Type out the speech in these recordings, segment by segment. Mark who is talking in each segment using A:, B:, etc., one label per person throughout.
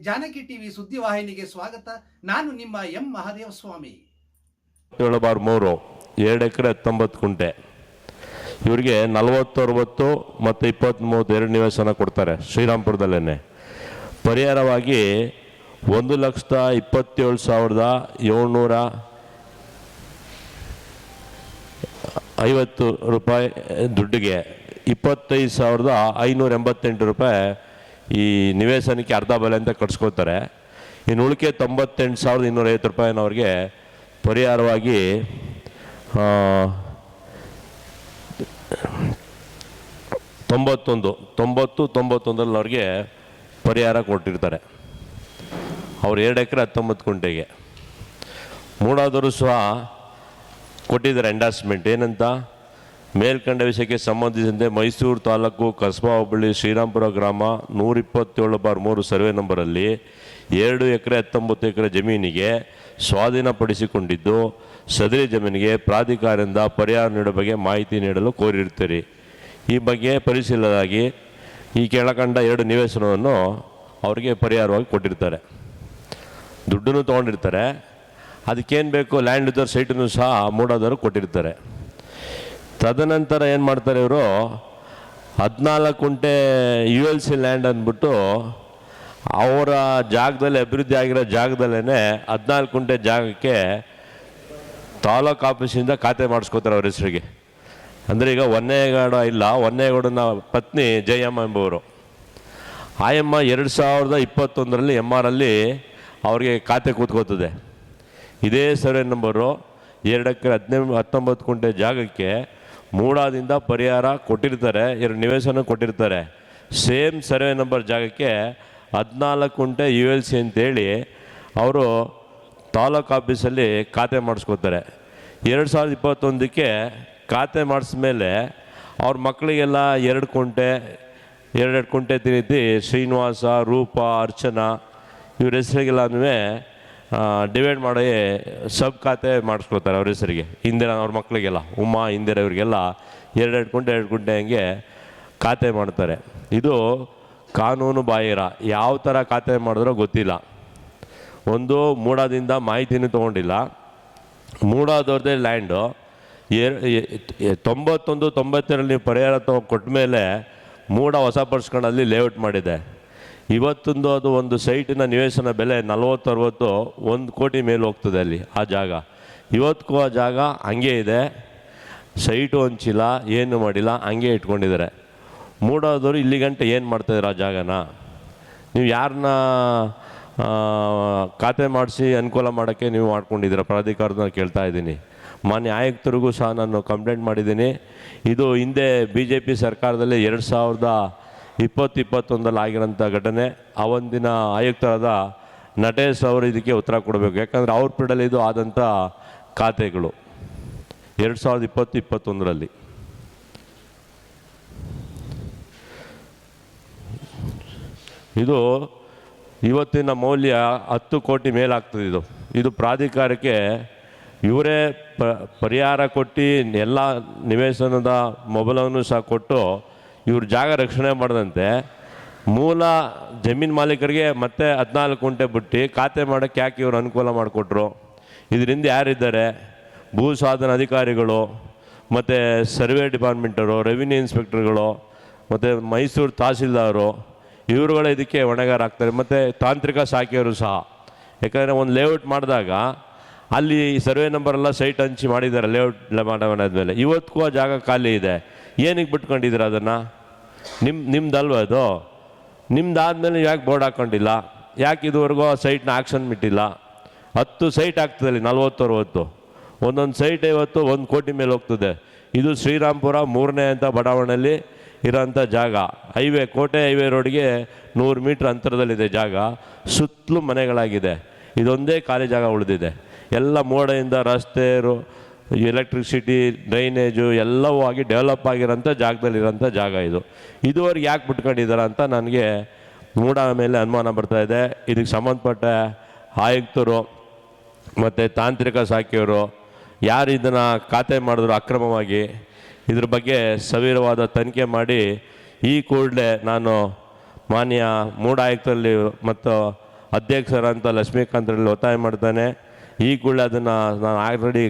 A: Janaki TV ಸುದ್ದಿವಾಹಿನಿಗೆ ಸ್ವಾಗತ. ನಾನು ನಿಮ್ಮ ಎಂ ಮಹಾದೇವ ಸ್ವಾಮಿ.
B: ಏಳು ಬಾರ್ ಮೂರು ಎರಡು ಎಕರೆ ಹತ್ತೊಂಬತ್ತು ಕುಂಟೆ ಇವರಿಗೆ ನಲವತ್ತು ಅರವತ್ತು ಮತ್ತು ಇಪ್ಪತ್ತ್ಮೂವತ್ತು ಎರಡು ನಿವೇಶನ ಕೊಡ್ತಾರೆ ಶ್ರೀರಾಮ್ಪುರದಲ್ಲೇ ಪರಿಹಾರವಾಗಿ ಒಂದು ಲಕ್ಷದ ಇಪ್ಪತ್ತೇಳು ಸಾವಿರದ ಏಳ್ನೂರ ಐವತ್ತು ರೂಪಾಯಿ ದುಡ್ಡಿಗೆ ಇಪ್ಪತ್ತೈದು ಸಾವಿರದ ಐನೂರ ಎಂಬತ್ತೆಂಟು ರೂಪಾಯಿ ಈ ನಿವೇಶನಕ್ಕೆ ಅರ್ಧ ಬೆಲೆ ಅಂತ ಕಟ್ಸ್ಕೊತಾರೆ ಇನ್ನು ಉಳಿಕೆ ತೊಂಬತ್ತೆಂಟು ಸಾವಿರದ ಇನ್ನೂರೈವತ್ತು ರೂಪಾಯಿನವ್ರಿಗೆ ಪರಿಹಾರವಾಗಿ ತೊಂಬತ್ತೊಂದು, ತೊಂಬತ್ತು ತೊಂಬತ್ತೊಂದರಲ್ಲಿ ಅವ್ರಿಗೆ ಪರಿಹಾರ ಕೊಟ್ಟಿರ್ತಾರೆ. ಅವ್ರು ಎರಡು ಎಕರೆ ಹತ್ತೊಂಬತ್ತು ಗುಂಟೆಗೆ. ಮೂಡಾದರೂ ಸಹ ಕೊಟ್ಟಿದ್ದಾರೆ ಎಂಡಾಸ್ಮೆಂಟ್ ಏನಂತ? ಮೇಲ್ಕಂಡ ವಿಷಯಕ್ಕೆ ಸಂಬಂಧಿಸಿದಂತೆ ಮೈಸೂರು ತಾಲೂಕು ಕಸ್ಬಾ ಹೋಬಳಿ ಶ್ರೀರಾಮ್ಪುರ ಗ್ರಾಮ ನೂರಿಪ್ಪತ್ತೇಳು ಬಾರ್ ಮೂರು ಸರ್ವೆ ನಂಬರಲ್ಲಿ ಎರಡು ಎಕರೆ ಹತ್ತೊಂಬತ್ತು ಎಕರೆ ಜಮೀನಿಗೆ ಸ್ವಾಧೀನಪಡಿಸಿಕೊಂಡಿದ್ದು, ಸದರಿ ಜಮೀನಿಗೆ ಪ್ರಾಧಿಕಾರದಿಂದ ಪರಿಹಾರ ನೀಡುವ ಬಗ್ಗೆ ಮಾಹಿತಿ ನೀಡಲು ಕೋರಿರ್ತೀರಿ ಈ ಬಗ್ಗೆ ಪರಿಶೀಲನಾಗಿ ಈ ಕೆಳಕಂಡ ಎರಡು ನಿವೇಶನವನ್ನು ಅವರಿಗೆ ಪರಿಹಾರವಾಗಿ ಕೊಟ್ಟಿರ್ತಾರೆ. ದುಡ್ಡನ್ನು ತೊಗೊಂಡಿರ್ತಾರೆ. ಅದಕ್ಕೇನು ಬೇಕು, ಲ್ಯಾಂಡ್ ಇದ್ದವ್ರ ಸೈಟನ್ನು ಸಹ ಮೂಡೋದವರು ಕೊಟ್ಟಿರ್ತಾರೆ. ತದನಂತರ ಏನು ಮಾಡ್ತಾರೆ ಇವರು? ಹದಿನಾಲ್ಕು ಕುಂಟೆ ಯು ಎಲ್ ಸಿ ಲ್ಯಾಂಡ್ ಅಂದ್ಬಿಟ್ಟು ಅವರ ಜಾಗದಲ್ಲಿ ಅಭಿವೃದ್ಧಿ ಆಗಿರೋ ಜಾಗದಲ್ಲೇ ಹದಿನಾಲ್ಕು ಕುಂಟೆ ಜಾಗಕ್ಕೆ ತಾಲೂಕು ಆಫೀಸಿಂದ ಖಾತೆ ಮಾಡಿಸ್ಕೋತಾರೆ ಅವ್ರ ಹೆಸರಿಗೆ. ಅಂದರೆ ಈಗ ಒನ್ನೇಗೌಡ ಇಲ್ಲ ಒನ್ನೇಗೌಡನ ಪತ್ನಿ ಜಯಮ್ಮ ಎಂಬುವರು. ಆಯಮ್ಮ ಎರಡು ಸಾವಿರದ ಇಪ್ಪತ್ತೊಂದರಲ್ಲಿ ಎಂ ಆರಲ್ಲಿ ಅವ್ರಿಗೆ ಖಾತೆ ಕೂತ್ಕೋತದೆ ಇದೇ ಸರ್ವೆ ನಂಬರು ಎರಡಕ್ಕೆ ಎಕರೆ ಹದಿನೈದು, ಹತ್ತೊಂಬತ್ತು ಕುಂಟೆ ಜಾಗಕ್ಕೆ ಮೂಡಾದಿಂದ ಪರಿಹಾರ ಕೊಟ್ಟಿರ್ತಾರೆ ಎರಡು ನಿವೇಶನ ಕೊಟ್ಟಿರ್ತಾರೆ. ಸೇಮ್ ಸರ್ವೆ ನಂಬರ್ ಜಾಗಕ್ಕೆ ಹದಿನಾಲ್ಕು ಕುಂಟೆ ಯು ಎಲ್ ಸಿ ಅಂತೇಳಿ ಅವರು ತಾಲೂಕು ಆಫೀಸಲ್ಲಿ ಖಾತೆ ಮಾಡಿಸ್ಕೋತಾರೆ. ಎರಡು ಸಾವಿರದ ಇಪ್ಪತ್ತೊಂದಕ್ಕೆ ಖಾತೆ ಮಾಡಿಸ್ಮೇಲೆ ಅವ್ರ ಮಕ್ಕಳಿಗೆಲ್ಲ ಎರಡು ಕುಂಟೆ, ಎರಡೆರಡು ಕುಂಟೆ ರೀತಿ ಶ್ರೀನಿವಾಸ, ರೂಪ, ಅರ್ಚನಾ, ಇವ್ರ ಹೆಸರಿಗೆಲ್ಲನೂ ಡಿವೈಡ್ ಮಾಡಿ ಸಬ್ ಖಾತೆ ಮಾಡಿಸ್ಕೊತಾರೆ ಅವ್ರ ಹೆಸರಿಗೆ ಇಂದಿರಾ ಅವ್ರ ಮಕ್ಕಳಿಗೆಲ್ಲ ಉಮ್ಮ ಇಂದಿರಾ ಇವರಿಗೆಲ್ಲ ಎರಡೆರಡು ಗುಂಟೆ ಎರಡು ಗುಂಟೆ ಹಂಗೆ ಖಾತೆ ಮಾಡ್ತಾರೆ. ಇದು ಕಾನೂನು ಬಾಹಿರ. ಯಾವ ಥರ ಖಾತೆ ಮಾಡಿದ್ರೋ ಗೊತ್ತಿಲ್ಲ. ಒಂದು ಮೂಡಾದಿಂದ ಮಾಹಿತಿನೂ ತೊಗೊಂಡಿಲ್ಲ. ಮೂಡಾದವ್ರದ್ದೇ ಲ್ಯಾಂಡು. ಎರ್ ತೊಂಬತ್ತೊಂದು ತೊಂಬತ್ತೆರಡು ನೀವು ಪರಿಹಾರ ತೊಗೊಂಡು ಕೊಟ್ಟ ಮೇಲೆ ಮೂಡ ಹೊಸ ಪರ್ಸ್ಕೊಂಡಲ್ಲಿ ಲೇಔಟ್ ಮಾಡಿದೆ. ಇವತ್ತೊಂದು ಅದು ಒಂದು ಸೈಟಿನ ನಿವೇಶನ ಬೆಲೆ ನಲ್ವತ್ತು ಅರವತ್ತು ಒಂದು ಕೋಟಿ ಮೇಲೆ ಹೋಗ್ತದೆ ಅಲ್ಲಿ ಆ ಜಾಗ. ಇವತ್ತಿಗೂ ಆ ಜಾಗ ಹಂಗೆ ಇದೆ. ಸೈಟು ಹಂಚಿಲ್ಲ, ಏನು ಮಾಡಿಲ್ಲ, ಹಂಗೆ ಇಟ್ಕೊಂಡಿದ್ದಾರೆ. ಮೂಡಾದವರು ಇಲ್ಲಿ ಗಂಟೆ ಏನು ಮಾಡ್ತಾಯಿದ್ರು ಆ ಜಾಗನ? ನೀವು ಯಾರನ್ನ ಖಾತೆ ಮಾಡಿಸಿ ಅನುಕೂಲ ಮಾಡೋಕ್ಕೆ ನೀವು ಮಾಡ್ಕೊಂಡಿದ್ದೀರ? ಪ್ರಾಧಿಕಾರದನ್ನ ಕೇಳ್ತಾ ಇದ್ದೀನಿ. ಮಾನ್ಯ ಆಯುಕ್ತರಿಗೂ ಸಹ ನಾನು ಕಂಪ್ಲೇಂಟ್ ಮಾಡಿದ್ದೀನಿ. ಇದು ಹಿಂದೆ ಬಿ ಜೆ ಪಿ ಸರ್ಕಾರದಲ್ಲಿ ಎರಡು ಸಾವಿರದ ಇಪ್ಪತ್ತು ಇಪ್ಪತ್ತೊಂದಲ್ಲಿ ಆಗಿರೋಂಥ ಘಟನೆ ಆವೊಂದಿನ ಆಯುಕ್ತರಾದ ನಟೇಶ್ ಅವರು ಇದಕ್ಕೆ ಉತ್ತರ ಕೊಡಬೇಕು. ಯಾಕಂದರೆ ಅವ್ರ ಪಿಡಲ್ಲಿ ಇದು ಆದಂಥ ಖಾತೆಗಳು. ಎರಡು ಸಾವಿರದ ಇಪ್ಪತ್ತು ಇಪ್ಪತ್ತೊಂದರಲ್ಲಿ ಇದು ಇವತ್ತಿನ ಮೌಲ್ಯ ಹತ್ತು ಕೋಟಿ ಮೇಲಾಗ್ತದೆ ಇದು. ಇದು ಪ್ರಾಧಿಕಾರಕ್ಕೆ ಇವರೇ ಪರಿಹಾರ ಕೊಟ್ಟು ಎಲ್ಲ ನಿವೇಶನದ ಮೊಬಲವನ್ನು ಸಹ ಕೊಟ್ಟು ಇವ್ರ ಜಾಗ ರಕ್ಷಣೆ ಮಾಡಿದಂತೆ. ಮೂಲ ಜಮೀನು ಮಾಲೀಕರಿಗೆ ಮತ್ತೆ ಹದಿನಾಲ್ಕು ಕುಂಟೆ ಬಿಟ್ಟು, ಖಾತೆ ಮಾಡೋಕ್ಕೆ ಯಾಕೆ ಇವರು ಅನುಕೂಲ ಮಾಡಿಕೊಟ್ರು? ಇದರಿಂದ ಯಾರಿದ್ದಾರೆ? ಭೂ ಸಾಧನ ಅಧಿಕಾರಿಗಳು, ಮತ್ತು ಸರ್ವೆ ಡಿಪಾರ್ಟ್ಮೆಂಟರು, ರೆವಿನ್ಯೂ ಇನ್ಸ್ಪೆಕ್ಟರ್ಗಳು, ಮತ್ತು ಮೈಸೂರು ತಹಸೀಲ್ದಾರು, ಇವರುಗಳ ಇದಕ್ಕೆ ಹೊಣೆಗಾರಾಗ್ತಾರೆ ಮತ್ತು ತಾಂತ್ರಿಕ ಶಾಖೆಯವರು ಸಹ. ಯಾಕಂದರೆ ಒಂದು ಲೇಔಟ್ ಮಾಡಿದಾಗ ಅಲ್ಲಿ ಸರ್ವೆ ನಂಬರೆಲ್ಲ ಸೈಟ್ ಹಂಚಿ ಮಾಡಿದ್ದಾರೆ, ಲೇಔಟ್ ಮೇಲೆ ಇವತ್ತಿಗೂ ಆ ಜಾಗ ಖಾಲಿ ಇದೆ. ಏನಕ್ಕೆ ಬಿಟ್ಕೊಂಡಿದ್ದೀರ ಅದನ್ನು? ನಿಮ್ಮ ನಿಮ್ದಲ್ವ ಅದು? ನಿಮ್ದಾದಮೇಲೆ ಯಾಕೆ ಬೋರ್ಡ್ ಹಾಕ್ಕೊಂಡಿಲ್ಲ? ಯಾಕೆ ಇದುವರೆಗೂ ಆ ಸೈಟ್ನ ಆಕ್ಷನ್ ಬಿಟ್ಟಿಲ್ಲ? ಹತ್ತು ಸೈಟ್ ಆಗ್ತದೆ ಅಲ್ಲಿ ನಲ್ವತ್ತು ಅರವತ್ತು ಒಂದೊಂದು ಸೈಟ್ ಇವತ್ತು ಒಂದು ಕೋಟಿ ಮೇಲೆ ಹೋಗ್ತದೆ. ಇದು ಶ್ರೀರಾಮ್ಪುರ ಮೂರನೇ ಅಂತ ಬಡಾವಣೆಯಲ್ಲಿ ಇರೋಂಥ ಜಾಗ. ಹೈವೇ, ಕೋಟೆ ಹೈವೇ ರೋಡ್ಗೆ ನೂರು ಮೀಟ್ರ್ ಅಂತರದಲ್ಲಿದೆ ಜಾಗ. ಸುತ್ತಲೂ ಮನೆಗಳಾಗಿದೆ. ಇದೊಂದೇ ಖಾಲಿ ಜಾಗ ಉಳಿದಿದೆ. ಎಲ್ಲ ಮೋಡೆಯಿಂದ ರಸ್ತೆ, ರೋ ಎಲೆಕ್ಟ್ರಿಸಿಟಿ ಡ್ರೈನೇಜು ಎಲ್ಲವೂ ಆಗಿ ಡೆವಲಪ್ ಆಗಿರೋಂಥ ಜಾಗದಲ್ಲಿರೋಂಥ ಜಾಗ ಇದು. ಇದುವರೆಗೆ ಯಾಕೆ ಬಿಟ್ಕೊಂಡಿದ್ದಾರೆ ಅಂತ ನನಗೆ ಮೂಡ ಮೇಲೆ ಅನುಮಾನ ಬರ್ತಾ ಇದೆ. ಇದಕ್ಕೆ ಸಂಬಂಧಪಟ್ಟ ಆಯುಕ್ತರು ಮತ್ತು ತಾಂತ್ರಿಕ ಶಾಖೆಯವರು ಯಾರು ಇದನ್ನು ಖಾತೆ ಮಾಡಿದ್ರು ಅಕ್ರಮವಾಗಿ, ಇದ್ರ ಬಗ್ಗೆ ಸವಿರವಾದ ತನಿಖೆ ಮಾಡಿ ಈ ಕೂಡಲೇ ನಾನು ಮಾನ್ಯ ಮೂಡ ಆಯುಕ್ತರಲ್ಲಿ ಮತ್ತು ಅಧ್ಯಕ್ಷರಂತ ಲಕ್ಷ್ಮೀಕಾಂತರಲ್ಲಿ ಒತ್ತಾಯ ಮಾಡ್ತಾನೆ. ಈ ಕೂಡಲೇ ಅದನ್ನು ನಾನು ಆಲ್ರೆಡಿ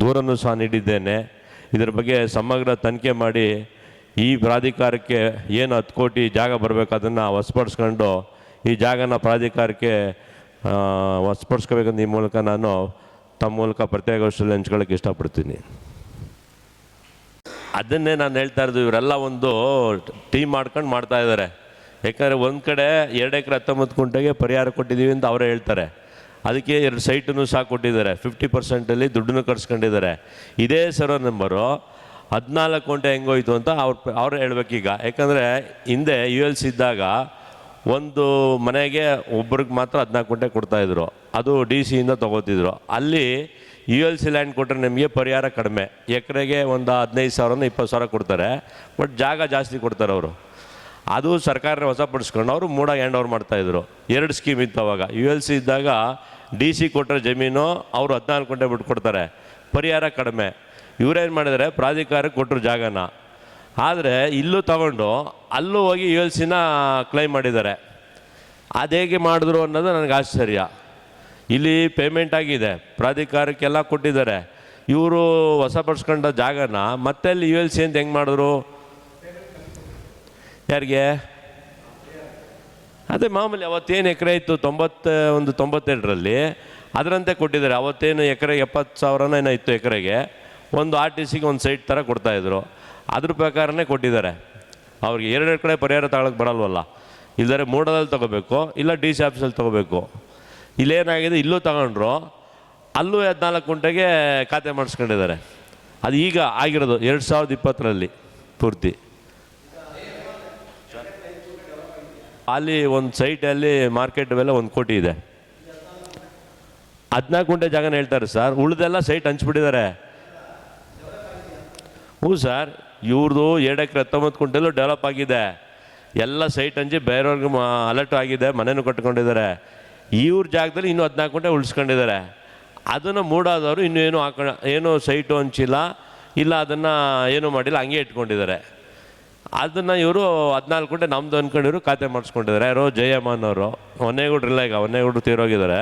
B: ದೂರನ್ನು ಸಹ ನೀಡಿದ್ದೇನೆ. ಇದರ ಬಗ್ಗೆ ಸಮಗ್ರ ತನಿಖೆ ಮಾಡಿ ಈ ಪ್ರಾಧಿಕಾರಕ್ಕೆ ಏನು ಹತ್ತು ಕೋಟಿ ಜಾಗ ಬರಬೇಕು ಅದನ್ನು ವಶಪಡಿಸ್ಕೊಂಡು ಈ ಜಾಗನ ಪ್ರಾಧಿಕಾರಕ್ಕೆ ಆ, ವಶಪಡಿಸ್ಕೋಬೇಕಂತ ಈ ಮೂಲಕ ನಾನು ತಮ್ಮ ಮೂಲಕ ಪ್ರತ್ಯೇಕಗೋಷ್ಠಿಯಲ್ಲಿ ಹಂಚ್ಕೊಳ್ಳೋಕೆ ಇಷ್ಟಪಡ್ತೀನಿ. ಅದನ್ನೇ ನಾನು ಹೇಳ್ತಾ ಇರೋದು ಇವರೆಲ್ಲ ಒಂದು ಟೀಮ್ ಮಾಡ್ಕೊಂಡು ಮಾಡ್ತಾ ಇದ್ದಾರೆ. ಯಾಕಂದರೆ ಒಂದು ಕಡೆ ಎರಡು ಎಕರೆ ಹತ್ತೊಂಬತ್ತು ಕುಂಟೆಗೆ ಪರಿಹಾರ ಕೊಟ್ಟಿದ್ದೀವಿ ಅಂತ ಅವರೇ ಹೇಳ್ತಾರೆ. ಅದಕ್ಕೆ ಎರಡು ಸೈಟನ್ನು ಸಹ ಕೊಟ್ಟಿದ್ದಾರೆ. ಫಿಫ್ಟಿ ಪರ್ಸೆಂಟಲ್ಲಿ ದುಡ್ಡನ್ನು ಕಟ್ಸ್ಕೊಂಡಿದ್ದಾರೆ. ಇದೇ ಸರ್ವರ್ ನಂಬರು. ಹದಿನಾಲ್ಕು ಗಂಟೆ ಹೆಂಗೋಯ್ತು ಅಂತ ಅವ್ರು ಅವ್ರು ಈಗ ಯಾಕಂದರೆ ಹಿಂದೆ ಯು ಎಲ್ ಸಿ ಇದ್ದಾಗ ಒಂದು ಮನೆಗೆ ಒಬ್ರಿಗೆ ಮಾತ್ರ ಹದಿನಾಲ್ಕು ಗಂಟೆ ಕೊಡ್ತಾಯಿದ್ರು ಅದು ಡಿ ಸಿಯಿಂದ ತೊಗೋತಿದ್ರು. ಅಲ್ಲಿ ಯು ಎಲ್ ಸಿ ಲ್ಯಾಂಡ್ ಕೊಟ್ಟರೆ ನಿಮಗೆ ಪರಿಹಾರ ಕಡಿಮೆ. ಎಕರೆಗೆ ಒಂದು ಹದಿನೈದು ಸಾವಿರನ ಇಪ್ಪತ್ತು ಸಾವಿರ ಕೊಡ್ತಾರೆ. ಬಟ್ ಜಾಗ ಜಾಸ್ತಿ ಕೊಡ್ತಾರೆ ಅವರು. ಅದು ಸರ್ಕಾರ ಹೊಸಪಡಿಸ್ಕೊಂಡು ಅವರು ಮೂಡ ಹ್ಯಾಂಡ್ ಓವರ್ ಮಾಡ್ತಾಯಿದ್ರು ಎರಡು ಸ್ಕೀಮ್ ಇತ್ತು ಅವಾಗ. ಯು ಎಲ್ ಸಿ ಇದ್ದಾಗ ಡಿ ಸಿ ಕೊಟ್ಟರೆ ಜಮೀನು, ಅವರು ಹದಿನಾಲ್ಕು ಗಂಟೆ ಬಿಟ್ಟು ಕೊಡ್ತಾರೆ ಪರಿಹಾರ ಕಡಿಮೆ. ಇವರೇನು ಮಾಡಿದರೆ? ಪ್ರಾಧಿಕಾರಕ್ಕೆ ಕೊಟ್ಟರು ಜಾಗನ. ಆದರೆ ಇಲ್ಲೂ ತಗೊಂಡು ಅಲ್ಲೂ ಹೋಗಿ ಯು ಎಲ್ ಸಿನ ಕ್ಲೈಮ್ ಮಾಡಿದ್ದಾರೆ. ಅದು ಹೇಗೆ ಮಾಡಿದ್ರು ಅನ್ನೋದು ನನಗೆ ಆಶ್ಚರ್ಯ. ಇಲ್ಲಿ ಪೇಮೆಂಟ್ ಆಗಿದೆ. ಪ್ರಾಧಿಕಾರಕ್ಕೆಲ್ಲ ಕೊಟ್ಟಿದ್ದಾರೆ. ಇವರು ವಶಪಡಿಸ್ಕೊಂಡ ಜಾಗನ ಮತ್ತೆ ಅಲ್ಲಿ ಯು ಎಲ್ ಸಿ ಅಂತ ಹೆಂಗೆ ಮಾಡಿದ್ರು? ಯಾರಿಗೆ? ಅದೇ ಮಾಮೂಲಿ ಅವತ್ತೇನು ಎಕರೆ ಇತ್ತು? ತೊಂಬತ್ತ, ಒಂದು ತೊಂಬತ್ತೆರಡರಲ್ಲಿ. ಅದರಂತೆ ಕೊಟ್ಟಿದ್ದಾರೆ. ಅವತ್ತೇನು ಎಕರೆಗೆ ಎಪ್ಪತ್ತು ಸಾವಿರನ ಏನೋ ಇತ್ತು ಎಕರೆಗೆ. ಒಂದು ಆರ್ ಟಿ ಸಿಗೆ ಒಂದು ಸೈಟ್ ಥರ ಕೊಡ್ತಾಯಿದ್ರು ಅದ್ರ ಪ್ರಕಾರನೇ ಕೊಟ್ಟಿದ್ದಾರೆ. ಅವ್ರಿಗೆ ಎರಡೆರಡು ಕಡೆ ಪರಿಹಾರ ತಗೊಳಕ್ಕೆ ಬರಲ್ವಲ್ಲ? ಇಲ್ಲದ್ರೆ ಮೂಡದಲ್ಲಿ ತೊಗೋಬೇಕು. ಇಲ್ಲ ಡಿ ಸಿ ಆಫೀಸಲ್ಲಿ ತೊಗೋಬೇಕು. ಇಲ್ಲೇನಾಗಿದೆ? ಇಲ್ಲೂ ತಗೊಂಡ್ರು. ಅಲ್ಲೂ ಹದಿನಾಲ್ಕು ಗುಂಟೆಗೆ ಖಾತೆ ಮಾಡಿಸ್ಕೊಂಡಿದ್ದಾರೆ. ಅದು ಈಗ ಆಗಿರೋದು. ಎರಡು ಸಾವಿರದ ಇಪ್ಪತ್ತರಲ್ಲಿ ಪೂರ್ತಿ. ಅಲ್ಲಿ ಒಂದು ಸೈಟಲ್ಲಿ ಮಾರ್ಕೆಟ್ ಬೆಲೆ ಒಂದು ಕೋಟಿ ಇದೆ. ಹದಿನಾಲ್ಕು ಗುಂಟೆ ಜಾಗನ ಹೇಳ್ತಾರೆ, ಸರ್, ಉಳಿದೆಲ್ಲ ಸೈಟ್ ಹಂಚ್ಬಿಟ್ಟಿದ್ದಾರೆ. ಹ್ಞೂ, ಸರ್ ಇವ್ರದ್ದು ಎರಡು ಎಕರೆ ಹತ್ತೊಂಬತ್ತು ಗುಂಟೆಲ್ಲೂ ಡೆವಲಪ್ ಆಗಿದೆ. ಎಲ್ಲ ಸೈಟ್ ಹಂಚಿ ಬೇರೆಯವ್ರಿಗೆ ಅಲರ್ಟ್ ಆಗಿದೆ, ಮನೇನು ಕಟ್ಕೊಂಡಿದ್ದಾರೆ. ಇವ್ರ ಜಾಗದಲ್ಲಿ ಇನ್ನೂ ಹದಿನಾಲ್ಕು ಗುಂಟೆ ಉಳಿಸ್ಕೊಂಡಿದ್ದಾರೆ. ಅದನ್ನು ಮೂಡಾದವರು ಇನ್ನೂ ಏನು ಹಾಕೊಂಡ ಏನು ಸೈಟು ಹಂಚಿಲ್ಲ, ಇಲ್ಲ ಅದನ್ನು ಏನೂ ಮಾಡಿಲ್ಲ, ಹಂಗೆ ಇಟ್ಕೊಂಡಿದ್ದಾರೆ. ಅದನ್ನು ಇವರು ಹದಿನಾಲ್ಕು ಗಂಟೆ ನಮ್ದು ಇವರು ಖಾತೆ ಮಾಡಿಸ್ಕೊಂಡಿದ್ದಾರೆ ಯಾರೋ ಜಯಮ್ಮನ್ ಅವರು ಹೊನ್ನೇಗೌಡ್ರಿಲ್ಲ ಈಗ ಹೊನ್ನೇಗೌಡ್ರು ತೀರೋಗಿದ್ದಾರೆ.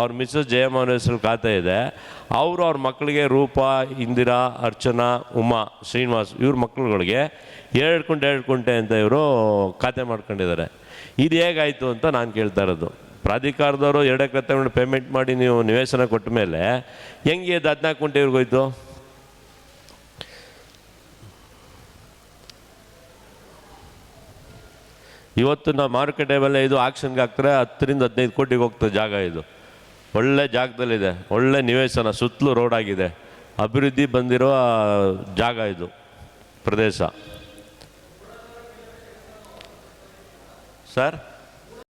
B: ಅವ್ರ ಮಿಸ್ಸಸ್ ಜಯಮ್ಮನ ಹೆಸರು ಖಾತೆ ಇದೆ. ಅವರು ಅವ್ರ ಮಕ್ಕಳಿಗೆ ರೂಪ, ಇಂದಿರಾ, ಅರ್ಚನಾ, ಉಮಾ, ಶ್ರೀನಿವಾಸ್ ಇವ್ರ ಮಕ್ಕಳುಗಳಿಗೆ ಎರಡು ಕುಂಟೆ ಎರಡು ಕುಂಟೆ ಅಂತ ಇವರು ಖಾತೆ ಮಾಡ್ಕೊಂಡಿದ್ದಾರೆ. ಇದು ಹೇಗಾಯಿತು ಅಂತ ನಾನು ಕೇಳ್ತಾ ಇರೋದು. ಪ್ರಾಧಿಕಾರದವರು ಎರಡು ತಗೊಂಡು ಪೇಮೆಂಟ್ ಮಾಡಿ ನೀವು ನಿವೇಶನ ಕೊಟ್ಟ ಮೇಲೆ ಹೆಂಗೆ ಅದು ಹದಿನಾಲ್ಕು ಕುಂಟೆ ಇವ್ರಿಗೋಯ್ತು ಇವತ್ತು ನಾವು ಮಾರುಕಟ್ಟೆ ಮೇಲೆ ಇದು ಆಕ್ಷನ್ಗೆ ಹಾಕ್ತಾರೆ, ಹತ್ತರಿಂದ ಹದಿನೈದು ಕೋಟಿಗೆ ಹೋಗ್ತದೆ ಜಾಗ ಇದು. ಒಳ್ಳೆ ಜಾಗದಲ್ಲಿದೆ, ಒಳ್ಳೆ ನಿವೇಶನ, ಸುತ್ತಲೂ ರೋಡ್ ಆಗಿದೆ. ಅಭಿವೃದ್ಧಿ ಬಂದಿರುವ ಜಾಗ ಇದು, ಪ್ರದೇಶ. ಸರ್?